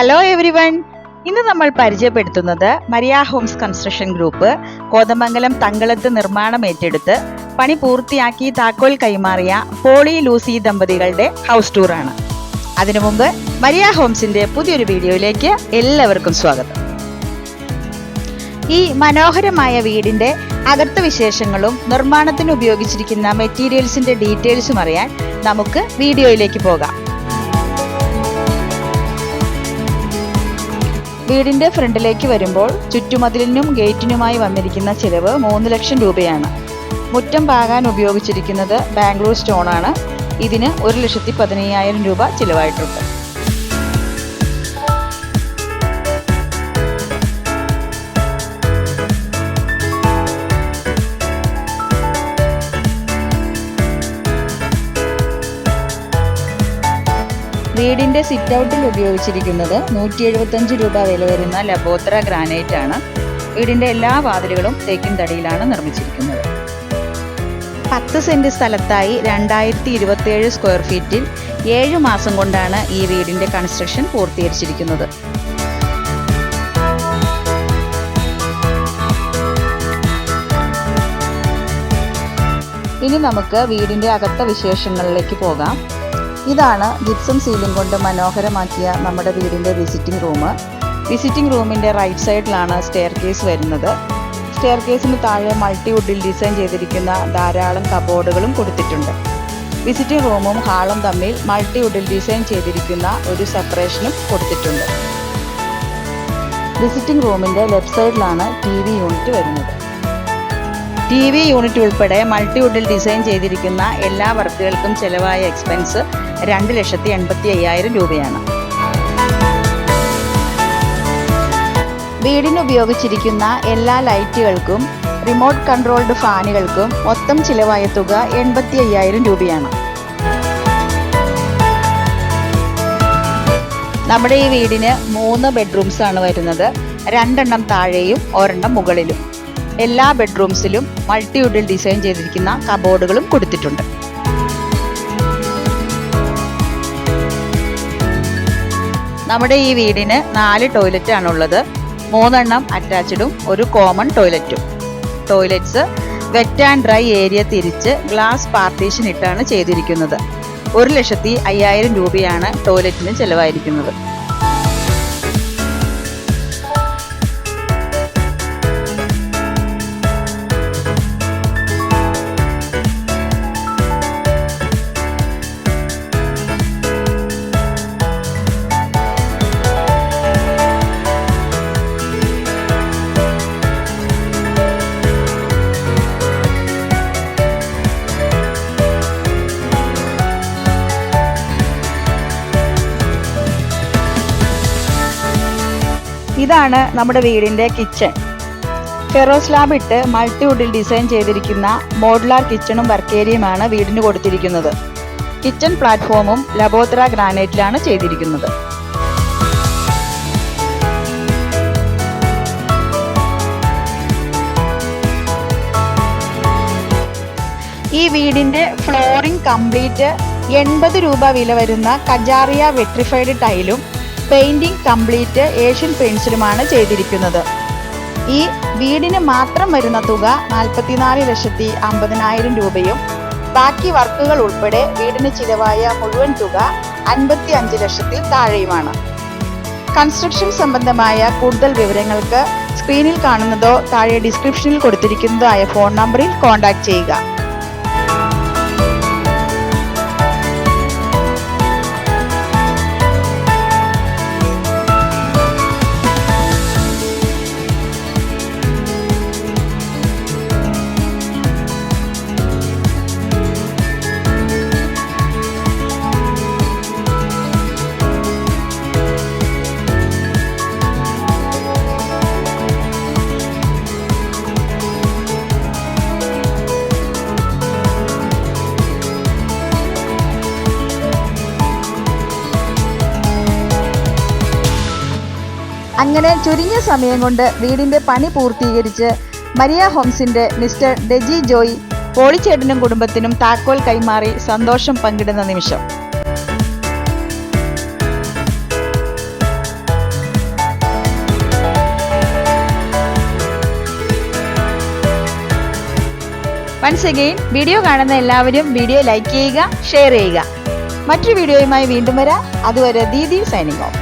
Hello every one ഇന്ന് നമ്മൾ പരിചയപ്പെടുത്തുന്നത് Maria homes construction group Kothamangalam തങ്കളത്ത് നിർമ്മാണം ഏറ്റെടുത്ത് പണി പൂർത്തിയാക്കി താക്കോൽ കൈമാറിയ പോളി ലൂസി ദമ്പതികളുടെ ഹൗസ് ടൂറാണ് അതിനു മുമ്പ് മരിയ ഹോംസിന്റെ പുതിയൊരു വീഡിയോയിലേക്ക് എല്ലാവർക്കും സ്വാഗതം. ഈ മനോഹരമായ വീടിന്റെ അകത്ത വിശേഷങ്ങളും നിർമ്മാണത്തിന് ഉപയോഗിച്ചിരിക്കുന്ന മെറ്റീരിയൽസിന്റെ ഡീറ്റെയിൽസും അറിയാൻ നമുക്ക് വീഡിയോയിലേക്ക് പോകാം. വീടിന്റെ ഫ്രണ്ടിലേക്ക് വരുമ്പോൾ ചുറ്റുമതിലിനും ഗേറ്റിനുമായി വന്നിരിക്കുന്ന ചിലവ് മൂന്ന് ലക്ഷം രൂപയാണ്. മുറ്റം പാകാൻ ഉപയോഗിച്ചിരിക്കുന്നത് ബാംഗ്ലൂർ സ്റ്റോണാണ്. ഇതിന് ഒരു ലക്ഷത്തി പതിനയ്യായിരം രൂപ ചിലവായിട്ടുണ്ട്. വീടിന്റെ സിറ്റ് ഔട്ടിൽ ഉപയോഗിച്ചിരിക്കുന്നത് നൂറ്റി എഴുപത്തഞ്ച് രൂപ വില വരുന്ന ലബോത്ര ഗ്രാനൈറ്റ് ആണ്. വീടിന്റെ എല്ലാ വാതിലുകളും തേക്കിൻ തടിയിലാണ് നിർമ്മിച്ചിരിക്കുന്നത്. പത്ത് സെന്റ് സ്ഥലത്തായി രണ്ടായിരത്തി ഇരുപത്തിയേഴ് സ്ക്വയർ ഫീറ്റിൽ ഏഴ് മാസം കൊണ്ടാണ് ഈ വീടിന്റെ കൺസ്ട്രക്ഷൻ പൂർത്തീകരിച്ചിരിക്കുന്നത്. ഇനി നമുക്ക് വീടിന്റെ അകത്ത വിശേഷങ്ങളിലേക്ക് പോകാം. ഇതാണ് ജിപ്സം സീലിംഗ് കൊണ്ട് മനോഹരമാക്കിയ നമ്മുടെ വീടിന്റെ വിസിറ്റിംഗ് റൂം വിസിറ്റിംഗ് റൂമിന്റെ റൈറ്റ് സൈഡിലാണ് സ്റ്റെയർ കേസ് വരുന്നത്. സ്റ്റെയർ കേസിന് താഴെ മൾട്ടിവുഡിൽ ഡിസൈൻ ചെയ്തിരിക്കുന്ന ധാരാളം കബോർഡുകളും കൊടുത്തിട്ടുണ്ട്. വിസിറ്റിംഗ് റൂമും ഹാളും തമ്മിൽ മൾട്ടിവുഡിൽ ഡിസൈൻ ചെയ്തിരിക്കുന്ന ഒരു സെപ്പറേഷനും കൊടുത്തിട്ടുണ്ട്. വിസിറ്റിംഗ് റൂമിന്റെ ലെഫ്റ്റ് സൈഡിലാണ് ടി വി യൂണിറ്റ് വരുന്നത്. ടി വി യൂണിറ്റ് ഉൾപ്പെടെ മൾട്ടിവുഡിൽ ഡിസൈൻ ചെയ്തിരിക്കുന്ന എല്ലാ വർക്കുകൾക്കും ചെലവായ എക്സ്പെൻസ് രണ്ട് ലക്ഷത്തി എൺപത്തി അയ്യായിരം രൂപയാണ്. വീടിന് ഉപയോഗിച്ചിരിക്കുന്ന എല്ലാ ലൈറ്റുകൾക്കും റിമോട്ട് കൺട്രോൾഡ് ഫാനുകൾക്കും മൊത്തം ചിലവായ തുക എൺപത്തി അയ്യായിരം രൂപയാണ്. നമ്മുടെ ഈ വീടിന് മൂന്ന് ബെഡ്റൂംസ് ആണ് വരുന്നത്. രണ്ടെണ്ണം താഴെയും ഒരെണ്ണം മുകളിലും. എല്ലാ ബെഡ്റൂംസിലും മൾട്ടിവുഡിൽ ഡിസൈൻ ചെയ്തിരിക്കുന്ന കബോർഡുകളും കൊടുത്തിട്ടുണ്ട്. നമ്മുടെ ഈ വീടിന് നാല് ടോയ്ലറ്റ് ആണുള്ളത്. മൂന്നെണ്ണം അറ്റാച്ച്ഡും ഒരു common ടോയ്ലറ്റും toilets wet and dry area തിരിച്ച് ഗ്ലാസ് പാർട്ടീഷൻ ഇട്ടാണ് ചെയ്തിരിക്കുന്നത്. ഒരു ലക്ഷത്തി അയ്യായിരം രൂപയാണ് ടോയ്ലറ്റിന് ചെലവായിരിക്കുന്നത്. ഇതാണ് നമ്മുടെ വീടിന്റെ കിച്ചൺ ഫെറോ സ്ലാബ് ഇട്ട് മൾട്ടിവുഡിൽ ഡിസൈൻ ചെയ്തിരിക്കുന്ന മോഡുലാർ കിച്ചണും വർക്ക് ഏരിയയുമാണ് വീടിന് കൊടുത്തിരിക്കുന്നത്. കിച്ചൺ പ്ലാറ്റ്ഫോമും ലബോത്ര ഗ്രാനൈറ്റിലാണ് ചെയ്തിരിക്കുന്നത്. ഈ വീടിന്റെ ഫ്ലോറിംഗ് കംപ്ലീറ്റ് എൺപത് രൂപ വില വരുന്ന കജാറിയ വെട്രിഫൈഡ് ടൈലും പെയിന്റിംഗ് കംപ്ലീറ്റ് ഏഷ്യൻ പെയിൻസിലുമാണ് ചെയ്തിരിക്കുന്നത്. ഈ വീടിന് മാത്രം വരുന്ന തുക നാൽപ്പത്തിനാല് ലക്ഷത്തി അമ്പതിനായിരം രൂപയും ബാക്കി വർക്കുകൾ ഉൾപ്പെടെ വീടിന് ചിലവായ മുഴുവൻ തുക അൻപത്തി അഞ്ച് ലക്ഷത്തിൽ താഴെയുമാണ്. കൺസ്ട്രക്ഷൻ സംബന്ധമായ കൂടുതൽ വിവരങ്ങൾക്ക് സ്ക്രീനിൽ കാണുന്നതോ താഴെ ഡിസ്ക്രിപ്ഷനിൽ കൊടുത്തിരിക്കുന്നതോ ആയ ഫോൺ നമ്പറിൽ കോൺടാക്ട് ചെയ്യുക. അങ്ങനെ ചുരുങ്ങിയ സമയം കൊണ്ട് വീടിന്റെ പണി പൂർത്തീകരിച്ച് മരിയ ഹോംസിന്റെ മിസ്റ്റർ ഡെജി ജോയി പോളിച്ചേട്ടനും കുടുംബത്തിനും താക്കോൽ കൈമാറി സന്തോഷം പങ്കിടുന്ന നിമിഷം. വൺസ് അഗെയിൻ വീഡിയോ കാണുന്ന എല്ലാവരും വീഡിയോ ലൈക്ക് ചെയ്യുക ഷെയർ ചെയ്യുക. മറ്റു വീഡിയോയുമായി വീണ്ടും വരാം. അതുവരെ ദീദി സൈനിങ് ഓഫ്